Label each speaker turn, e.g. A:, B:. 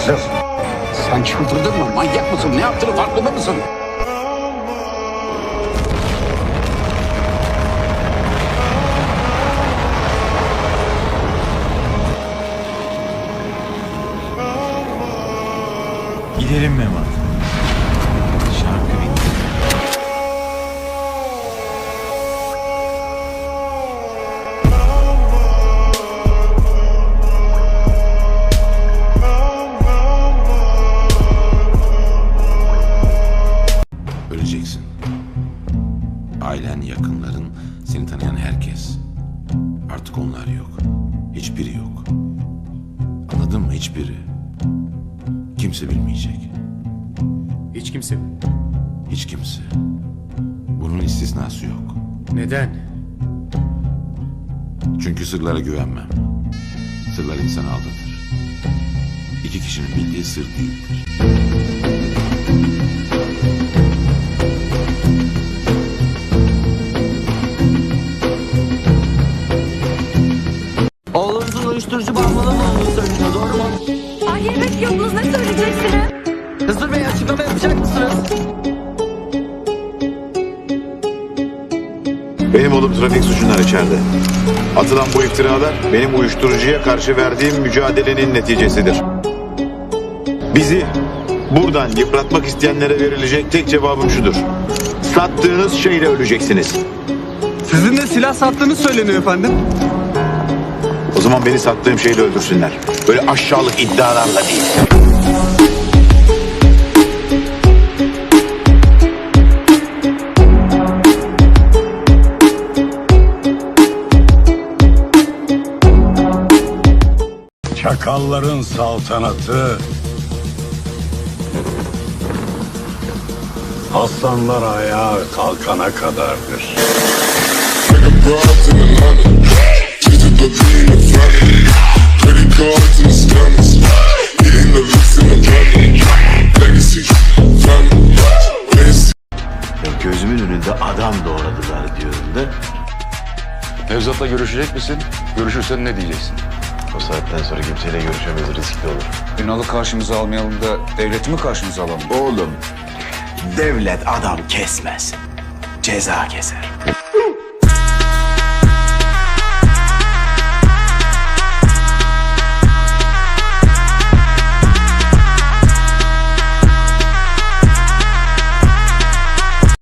A: Hazır. Sen çıldırdın mı? Manyak mısın? Ne yaptığını farkında mısın?
B: Gidelim Memat. Şarkı
C: Ailen, yakınların, seni tanıyan herkes. Artık onlar yok. Hiçbiri yok. Anladın mı? Hiçbiri. Kimse bilmeyecek.
D: Hiç kimse.
C: Hiç kimse. Bunun istisnası yok.
D: Neden?
C: Çünkü sırlara güvenmem. Sırlar insanı aldatır. İki kişinin bildiği sır değildir.
E: Oğlunuzun uyuşturucu bağımlılığı mı olduğu söyleniyor doğru mu?
F: Ay yemek yoktunuz ne söyleyeceksiniz?
E: Hızır Bey açıklama yapacak mısınız?
G: Benim oğlum trafik suçundan içeride. Atılan bu iftiralar benim uyuşturucuya karşı verdiğim mücadelenin neticesidir. Bizi buradan yıpratmak isteyenlere verilecek tek cevabım şudur. Sattığınız şeyle öleceksiniz.
H: Sizin de silah sattığınız söyleniyor efendim.
G: Zaman beni sattığım şeyle öldürsünler. Böyle aşağılık iddialarla değil.
I: Çakalların saltanatı Aslanlar ayağa kalkana kadardır.
G: Gözümün önünde adam doğradılar diyorum da.
J: Nevzat'la görüşecek misin? Görüşürsen ne diyeceksin?
G: O saatten sonra kimseyle görüşemez riskli olur.
A: Ünal'ı karşımıza almayalım da devleti mi karşımıza alalım?
G: Oğlum, devlet adam kesmez. Ceza keser.